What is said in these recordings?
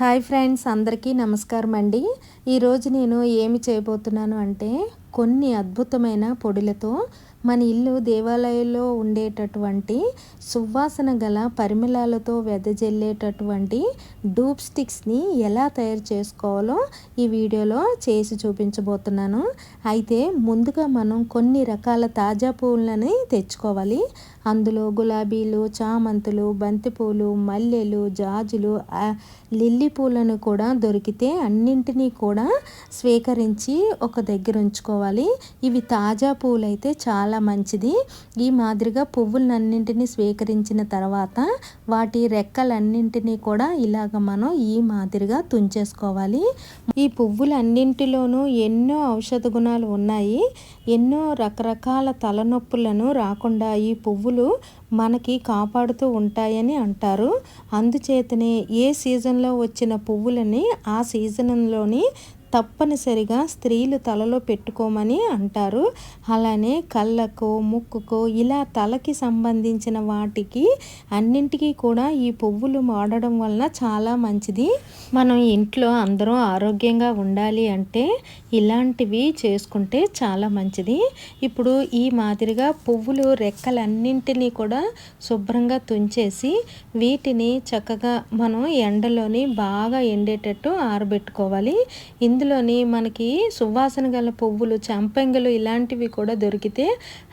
Hi friends అందరికీ నమస్కారం అండి ఈరోజు నేను ఏమి చేయబోతున్నాను అంటే కొన్ని అద్భుతమైన పొడులతో మన ఇల్లు దేవాలయంలో ఉండేటటువంటి సువాసన గల పరిమళాలతో వెదజల్లేటటువంటి డూప్ స్టిక్స్ని ఎలా తయారు చేసుకోవాలో ఈ వీడియోలో చేసి చూపించబోతున్నాను. అయితే ముందుగా మనం కొన్ని రకాల తాజా పువ్వులని తెచ్చుకోవాలి. అందులో గులాబీలు చామంతులు బంతిపూలు మల్లెలు జాజులు లిల్లీ పూలను కూడా దొరికితే అన్నింటినీ కూడా స్వీకరించి ఒక దగ్గర ఉంచుకోవాలి. ఇవి తాజా పువ్వులైతే చాలా మంచిది. ఈ మాదిరిగా పువ్వులన్నింటినీ స్వీకరించిన తర్వాత వాటి రెక్కలన్నింటినీ కూడా ఇలాగ మనం ఈ మాదిరిగా తుంచేసుకోవాలి. ఈ పువ్వులన్నింటిలోనూ ఎన్నో ఔషధ గుణాలు ఉన్నాయి. ఎన్నో రకరకాల తలనొప్పులను రాకుండా ఈ పువ్వులు మనకి కాపాడుతూ ఉంటాయని అంటారు. అందుచేతనే ఏ సీజన్లో వచ్చిన పువ్వులని ఆ సీజన్లోని తప్పనిసరిగా స్త్రీలు తలలో పెట్టుకోమని అంటారు. అలానే కళ్ళకు ముక్కుకు ఇలా తలకి సంబంధించిన వాటికి అన్నింటికీ కూడా ఈ పువ్వులు వాడడం వలన చాలా మంచిది. మనం ఇంట్లో అందరం ఆరోగ్యంగా ఉండాలి అంటే ఇలాంటివి చేసుకుంటే చాలా మంచిది. ఇప్పుడు ఈ మాదిరిగా పువ్వులు రెక్కలన్నింటినీ కూడా శుభ్రంగా తుంచేసి వీటిని చక్కగా మనం ఎండలోని బాగా ఎండేటట్టు ఆరబెట్టుకోవాలి. ఇందులోని మనకి సువాసన గల పువ్వులు చంపెంగలు ఇలాంటివి కూడా దొరికితే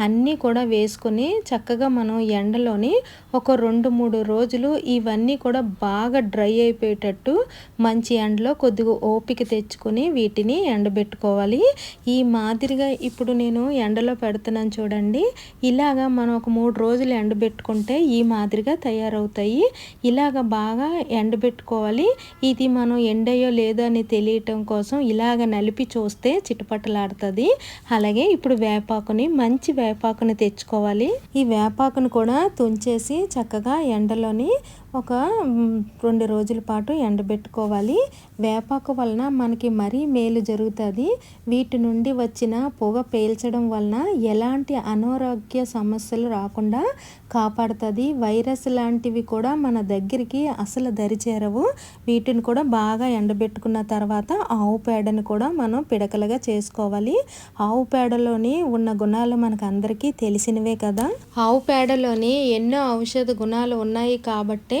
అన్నీ కూడా వేసుకొని చక్కగా మనం ఎండలోని ఒక రెండు మూడు రోజులు ఇవన్నీ కూడా బాగా డ్రై అయిపోయేటట్టు మంచి ఎండలో కొద్దిగా ఓపిక తెచ్చుకొని వీటిని ఎండబెట్టుకోవాలి. ఈ మాదిరిగా ఇప్పుడు నేను ఎండలో పెడుతున్నాను చూడండి. ఇలాగా మనం ఒక మూడు రోజులు ఎండబెట్టుకుంటే ఈ మాదిరిగా తయారవుతాయి. ఇలాగ బాగా ఎండబెట్టుకోవాలి. ఇది మనం ఎండయో లేదో అని తెలియటం కోసం కోసం ఇలాగ నలిపి చూస్తే చిటపటలాడుతుంది. అలాగే ఇప్పుడు వేపాకుని మంచి వేపాకుని తెచ్చుకోవాలి. ఈ వేపాకును కూడా తుంచేసి చక్కగా ఎండలోని ఒక రెండు రోజుల పాటు ఎండబెట్టుకోవాలి. వేపాకు వలన మనకి మరీ మేలు జరుగుతుంది. వీటి నుండి వచ్చిన పొగ పేల్చడం వలన ఎలాంటి అనారోగ్య సమస్యలు రాకుండా కాపాడుతుంది. వైరస్ లాంటివి కూడా మన దగ్గరికి అసలు దరిచేరవు. వీటిని కూడా బాగా ఎండబెట్టుకున్న తర్వాత ఆవు పేడను కూడా మనం పిడకలుగా చేసుకోవాలి. ఆవు పేడలోని ఉన్న గుణాలు మనకు అందరికీ తెలిసినవే కదా. ఆవు పేడలోని ఎన్నో ఔషధ గుణాలు ఉన్నాయి కాబట్టి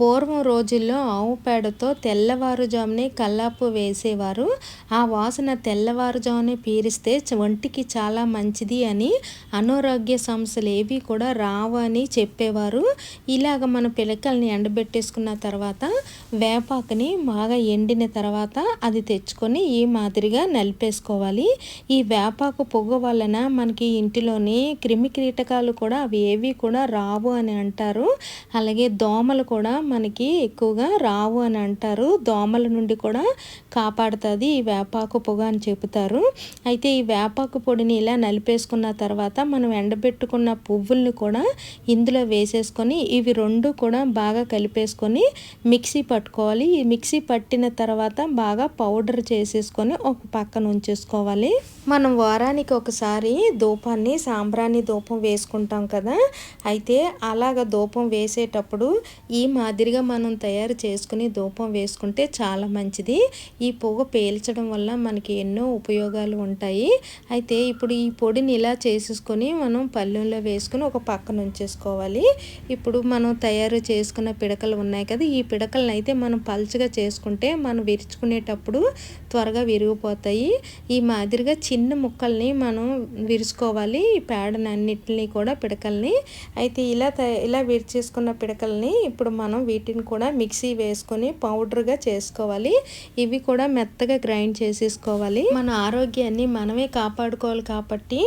పూర్వం రోజుల్లో ఆవు పేడతో తెల్లవారుజామునే కల్లాపు వేసేవారు. ఆ వాసన తెల్లవారుజామునే పీరిస్తే ఒంటికి చాలా మంచిది అని అనారోగ్య సమస్యలు ఏవి కూడా రావు అని చెప్పేవారు. ఇలాగ మన పిలకల్ని ఎండబెట్టేసుకున్న తర్వాత వేపాకుని బాగా ఎండిన తర్వాత అది తెచ్చుకొని ఈ మాదిరిగా నలిపేసుకోవాలి. ఈ వేపాకు పొగ వలన మనకి ఇంటిలోని క్రిమి కీటకాలు కూడా అవి ఏవి కూడా రావు అని అంటారు. అలాగే దోమలు కూడా మనకి ఎక్కువగా రావు అని అంటారు. దోమల నుండి కూడా కాపాడుతుంది ఈ వేపాకు పొగ అని చెబుతారు. అయితే ఈ వేపాకు పొడిని ఇలా నలిపేసుకున్న తర్వాత మనం ఎండబెట్టుకున్న పువ్వుల్ని కూడా ఇందులో వేసేసుకొని ఇవి రెండు కూడా బాగా కలిపేసుకొని మిక్సీ పట్టుకోవాలి. ఈ మిక్సీ పట్టిన తర్వాత బాగా పౌడర్ చేసేసుకొని ఒక పక్కన ఉంచేసుకోవాలి. మనం వారానికి ఒకసారి ధూపాన్ని సాంబ్రాణి ధూపం వేసుకుంటాం కదా. అయితే అలాగ ధూపం వేసేటప్పుడు ఈ మాదిరిగా మనం తయారు చేసుకుని ధూపం వేసుకుంటే చాలా మంచిది. ఈ పొగ పేల్చడం వల్ల మనకి ఎన్నో ఉపయోగాలు ఉంటాయి. అయితే ఇప్పుడు ఈ పొడిని ఇలా చేసేసుకొని మనం పళ్ళెంలో వేసుకొని ఒక పక్కన ఉంచేసుకోవాలి. ఇప్పుడు మనం తయారు చేసుకున్న పిడకలు ఉన్నాయి కదా ఈ పిడకలను అయితే మనం పల్చగా చేసుకుంటే మనం విరుచుకునేటప్పుడు త్వరగా విరిగిపోతాయి. ఈ మాదిరిగా చిన్న ముక్కల్ని మనం విరుచుకోవాలి ఈ పేడనన్నిటిని కూడా పిడకల్ని. అయితే ఇలా ఇలా విరిచేసుకున్న పిడకల్ని ఇప్పుడు మనం వీటిని కూడా మిక్సీ వేసుకొని పౌడర్గా చేసుకోవాలి. ఇవి కూడా మెత్తగా గ్రైండ్ చేసేసుకోవాలి. మన ఆరోగ్యాన్ని మనమే కాపాడుకోవాలి కాబట్టి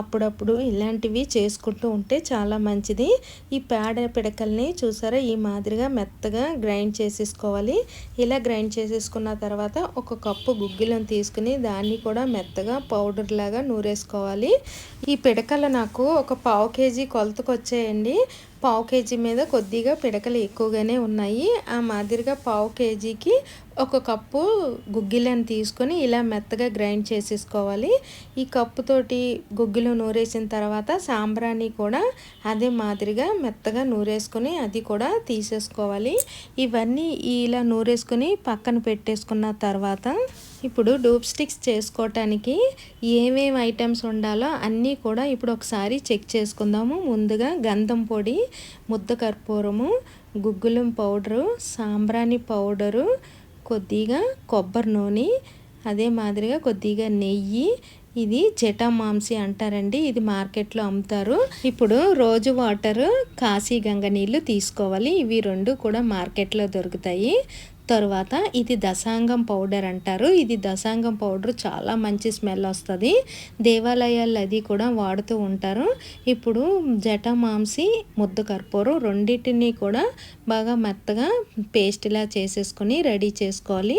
అప్పుడప్పుడు ఇలాంటివి చేసుకుంటూ ఉంటే చాలా మంచిది. ఈ పేడ పిడకల్ని చూసారా? ఈ మాదిరిగా మెత్తగా గ్రైండ్ చేసేసుకోవాలి. ఇలా గ్రైండ్ చేసేసుకున్న తర్వాత ఒక కప్పు గుగ్గిలను తీసుకుని దాన్ని కూడా మెత్తగా పౌడర్ లాగా నూరేసుకోవాలి. ఈ పిడకలు నాకు ఒక పావు కేజీ కొలతకు వచ్చాయండి పావు కేజీ మీద కొద్దిగా పిడకలు ఎక్కువగానే ఉన్నాయి. ఆ మాదిరిగా పావు కేజీకి ఒక కప్పు గుగ్గిలను తీసుకొని ఇలా మెత్తగా గ్రైండ్ చేసేసుకోవాలి. ఈ కప్పుతోటి గుగ్గిలు నూరేసిన తర్వాత సాంబ్రాణి కూడా అదే మాదిరిగా మెత్తగా నూరేసుకొని అది కూడా తీసేసుకోవాలి. ఇవన్నీ ఇలా నూరేసుకొని పక్కన పెట్టేసుకున్న తర్వాత ఇప్పుడు డూప్ స్టిక్స్ చేసుకోవటానికి ఏమేమి ఐటమ్స్ ఉండాలో అన్నీ కూడా ఇప్పుడు ఒకసారి చెక్ చేసుకుందాము. ముందుగా గంధం పొడి ముద్ద కర్పూరము గుగ్గులం పౌడరు సాంబ్రాణి పౌడరు కొద్దిగా కొబ్బరి నూనె అదే మాదిరిగా కొద్దిగా నెయ్యి. ఇది జటామాంసి అంటారండి ఇది మార్కెట్లో అమ్ముతారు. ఇప్పుడు రోజు వాటర్ కాశీ గంగ నీళ్ళు తీసుకోవాలి. ఇవి రెండు కూడా మార్కెట్లో దొరుకుతాయి. తర్వాత ఇది దశాంగం పౌడర్ అంటారు. ఇది దశాంగం పౌడర్ చాలా మంచి స్మెల్ వస్తుంది. దేవాలయాల్లో అది కూడా వాడుతూ ఉంటారు. ఇప్పుడు జటమాంసి ముద్ద కర్పూరం రెండింటిని కూడా బాగా మెత్తగా పేస్ట్లా చేసేసుకొని రెడీ చేసుకోవాలి.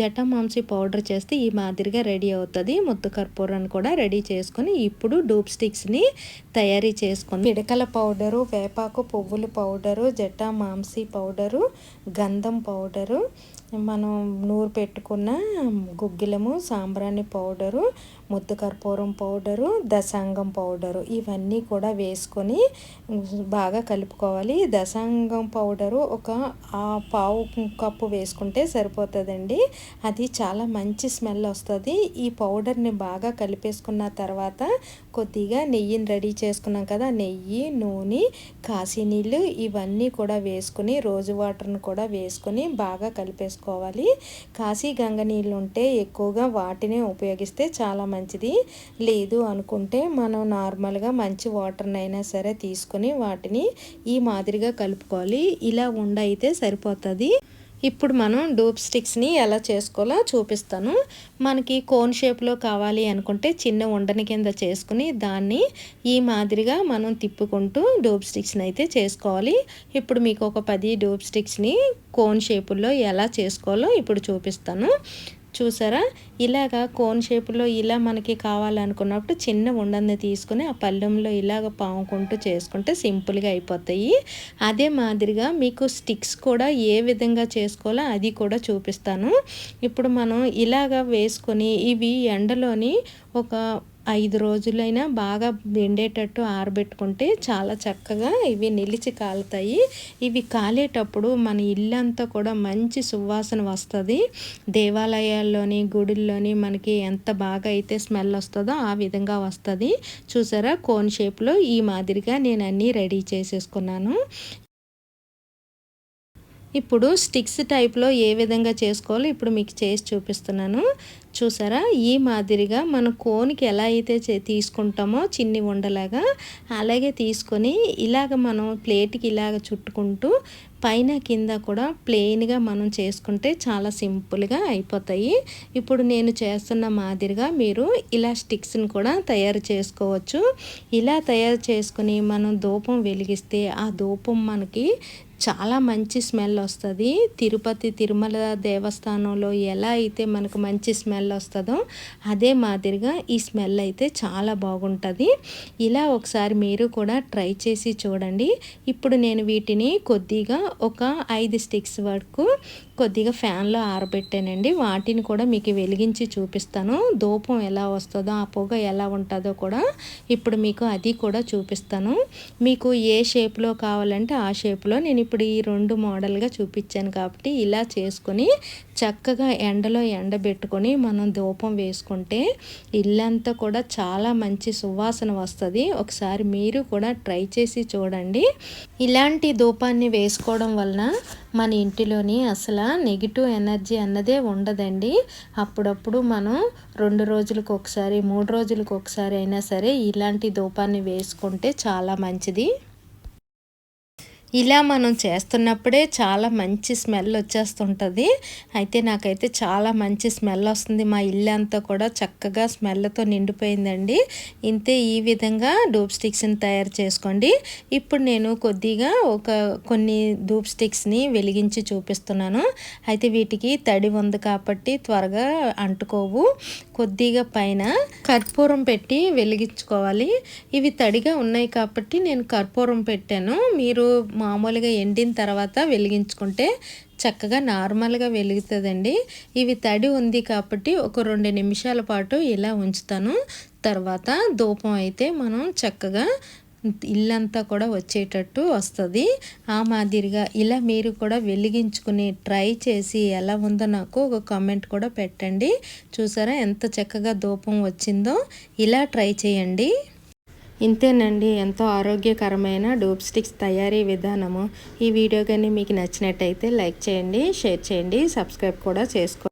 జటమాంసి పౌడర్ చేస్తే ఈ మాదిరిగా రెడీ అవుతుంది. ముద్ద కర్పూరాన్ని కూడా రెడీ చేసుకొని ఇప్పుడు డూప్ స్టిక్స్ని తయారీ చేసుకొని పిడకల పౌడరు వేపాకు పువ్వుల పౌడరు జట మాంసి పౌడరు గంధం పౌడర్ మనం నూరు పెట్టుకున్న గుగ్గిలము సాంబ్రాణి పౌడరు ముద్దు కర్పూరం పౌడరు దశాంగం పౌడరు ఇవన్నీ కూడా వేసుకొని బాగా కలుపుకోవాలి. దశాంగం పౌడరు ఒక ఆ పావు కప్పు వేసుకుంటే సరిపోతుందండి. అది చాలా మంచి స్మెల్ వస్తుంది. ఈ పౌడర్ని బాగా కలిపేసుకున్న తర్వాత కొద్దిగా నెయ్యిని రెడీ చేసుకున్నాం కదా నెయ్యి నూనె కాసి నీళ్ళు ఇవన్నీ కూడా వేసుకుని రోజు వాటర్ని కూడా వేసుకొని బాగా కలిపేసుకోవాలి. కాశీ గంగ నీళ్ళు ఉంటే ఎక్కువగా వాటిని ఉపయోగిస్తే చాలా మంచిది. లేదు అనుకుంటే మనం నార్మల్గా మంచి వాటర్నైనా సరే తీసుకొని వాటిని ఈ మాదిరిగా కలుపుకోవాలి. ఇలా ఉండ అయితే సరిపోతుంది. ఇప్పుడు మనం డూప్ స్టిక్స్ని ఎలా చేసుకోవాలో చూపిస్తాను. మనకి కోన్ షేప్లో కావాలి అనుకుంటే చిన్న ఉండని కింద చేసుకుని దాన్ని ఈ మాదిరిగా మనం తిప్పుకుంటూ డూప్ స్టిక్స్ని అయితే చేసుకోవాలి. ఇప్పుడు మీకు ఒక పది డూప్ స్టిక్స్ని కోన్ షేపుల్లో ఎలా చేసుకోవాలో ఇప్పుడు చూపిస్తాను. చూసారా? ఇలాగా కోన్ షేప్లో ఇలా మనకి కావాలనుకున్నప్పుడు చిన్న ఉండని తీసుకుని ఆ పళ్ళెంలో ఇలాగ పాముకుంటూ చేసుకుంటే సింపుల్గా అయిపోతాయి. అదే మాదిరిగా మీకు స్టిక్స్ కూడా ఏ విధంగా చేసుకోవాలో అది కూడా చూపిస్తాను. ఇప్పుడు మనం ఇలాగ వేసుకొని ఇవి ఎండలోని ఒక ఐదు రోజులైనా బాగా ఎండేటట్టు ఆరబెట్టుకుంటే చాలా చక్కగా ఇవి నిలిచి కాలుతాయి. ఇవి కాలేటప్పుడు మన ఇల్లంతా కూడా మంచి సువాసన వస్తుంది. దేవాలయాల్లోని గుడుల్లోని మనకి ఎంత బాగా అయితే స్మెల్ వస్తుందో ఆ విధంగా వస్తుంది. చూసారా? కోన్ షేప్లో ఈ మాదిరిగా నేను అన్నీ రెడీ చేసేసుకున్నాను. ఇప్పుడు స్టిక్స్ టైప్లో ఏ విధంగా చేసుకోవాలో ఇప్పుడు మీకు చేసి చూపిస్తున్నాను. చూసారా? ఈ మాదిరిగా మన కోనికి ఎలా అయితే తీసుకుంటామో చిన్ని ఉండలాగా అలాగే తీసుకొని ఇలాగ మనం ప్లేట్కి ఇలాగ చుట్టుకుంటూ పైన కింద కూడా ప్లెయిన్గా మనం చేసుకుంటే చాలా సింపుల్గా అయిపోతాయి. ఇప్పుడు నేను చేస్తున్న మాదిరిగా మీరు ఇలా స్టిక్స్ని కూడా తయారు చేసుకోవచ్చు. ఇలా తయారు చేసుకుని మనం ధూపం వెలిగిస్తే ఆ ధూపం మనకి చాలా మంచి స్మెల్ వస్తుంది. తిరుపతి తిరుమల దేవస్థానంలో ఎలా అయితే మనకు మంచి స్మెల్ వస్తుందో అదే మాదిరిగా ఈ స్మెల్ అయితే చాలా బాగుంటుంది. ఇలా ఒకసారి మీరు కూడా ట్రై చేసి చూడండి. ఇప్పుడు నేను వీటిని కొద్దిగా ఒక ఐదు స్టిక్స్ వరకు కొద్దిగా ఫ్యాన్లో ఆరబెట్టానండి. వాటిని కూడా మీకు వెలిగించి చూపిస్తాను. ధూపం ఎలా వస్తుందో ఆ పొగ ఎలా ఉంటుందో కూడా ఇప్పుడు మీకు అది కూడా చూపిస్తాను. మీకు ఏ షేప్లో కావాలంటే ఆ షేప్లో నేను ఇప్పుడు ఈ రెండు మోడల్గా చూపించాను కాబట్టి ఇలా చేసుకొని చక్కగా ఎండలో ఎండబెట్టుకొని మనం ధూపం వేసుకుంటే ఇల్లంతా కూడా చాలా మంచి సువాసన వస్తుంది. ఒకసారి మీరు కూడా ట్రై చేసి చూడండి. ఇలాంటి ధూపాన్ని వేసుకోవడం వలన మన ఇంటిలోని అసలు నెగిటివ్ ఎనర్జీ అన్నదే ఉండదండి. అప్పుడప్పుడు మనం రెండు రోజులకు ఒకసారి మూడు రోజులకు ఒకసారి అయినా సరే ఇలాంటి ధూపాన్ని వేసుకుంటే చాలా మంచిది. ఇలా మనం చేస్తున్నప్పుడే చాలా మంచి స్మెల్ వచ్చేస్తుంటుంది. అయితే నాకైతే చాలా మంచి స్మెల్ వస్తుంది. మా ఇల్లు అంతా కూడా చక్కగా స్మెల్తో నిండిపోయిందండి. ఇంతే ఈ విధంగా డూప్ స్టిక్స్ని తయారు చేసుకోండి. ఇప్పుడు నేను కొద్దిగా ఒక కొన్ని డూప్ స్టిక్స్ని వెలిగించి చూపిస్తున్నాను. అయితే వీటికి తడి ఉంది కాబట్టి త్వరగా అంటుకోవు. కొద్దిగా పైన కర్పూరం పెట్టి వెలిగించుకోవాలి. ఇవి తడిగా ఉన్నాయి కాబట్టి నేను కర్పూరం పెట్టాను. మీరు మామూలుగా ఎండిన తర్వాత వెలిగించుకుంటే చక్కగా నార్మల్గా వెలుగుతుందండి. ఇవి తడి ఉంది కాబట్టి ఒక రెండు నిమిషాల పాటు ఇలా ఉంచుతాను. తర్వాత ధూపం అయితే మనం చక్కగా ఇల్లంతా కూడా వచ్చేటట్టు వస్తుంది. ఆ మాదిరిగా ఇలా మీరు కూడా వెలిగించుకుని ట్రై చేసి ఎలా ఉందో నాకు ఒక కామెంట్ కూడా పెట్టండి. చూసారా ఎంత చక్కగా ధూపం వచ్చిందో? ఇలా ట్రై చేయండి. ఇంతేనండి ఎంతో ఆరోగ్యకరమైన డూప్ స్టిక్స్ తయారీ విధానము. ఈ వీడియో కానీ మీకు నచ్చినట్టయితే లైక్ చేయండి షేర్ చేయండి సబ్స్క్రైబ్ కూడా చేసుకోండి.